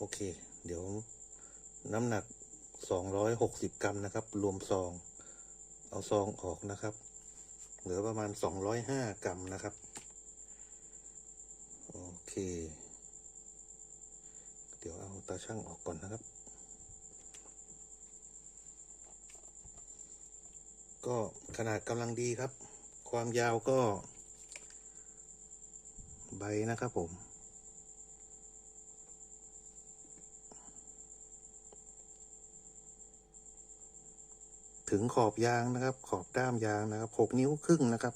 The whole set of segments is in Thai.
โอเค เดี๋ยวน้ำหนักสองร้อยหกสิบกรัมนะครับ รวมซอง เอาซองออกนะครับ เหลือประมาณสองร้อยห้ากรัมนะครับ โอเค เดี๋ยวเอาตาช่างออกก่อนนะครับ ก็ขนาดกำลังดีครับ ความยาวก็ ใบนะครับผม ถึงขอบยางนะครับ ขอบด้ามยางนะครับหกนิ้วครึ่งนะครับ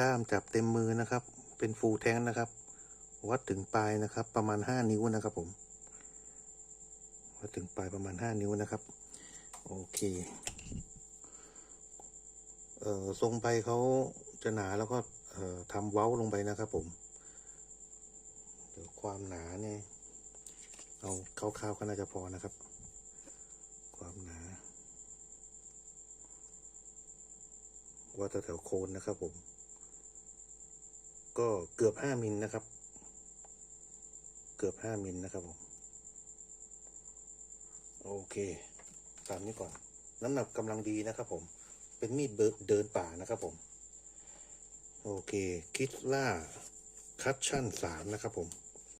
ด้ามจับเต็มมือนะครับ เป็นฟูแทงนะครับ วัดถึงปลายนะครับ ประมาณห้านิ้วนะครับ ผมวัดถึงปลายประมาณห้านิ้วนะครับ โอเคเอ่อทรงใบเขาจะหนาแล้วก็เอ่อทำเว้าลงไปนะครับผมเดี๋ยวความหนาเนี่ยเอาคร่าวๆก็น่าจะพอนะครับ ความหนา ว่าแถวโคนนะครับผม ก็เกือบห้ามิลนะครับ เกือบห้ามิลนะครับผม โอเค ตามนี้ก่อน น้ำหนักกำลังดีนะครับผม เป็นมีดเบิเดินป่านะครับผม โอเค คิดล่าคัตชั่นสามนะครับผม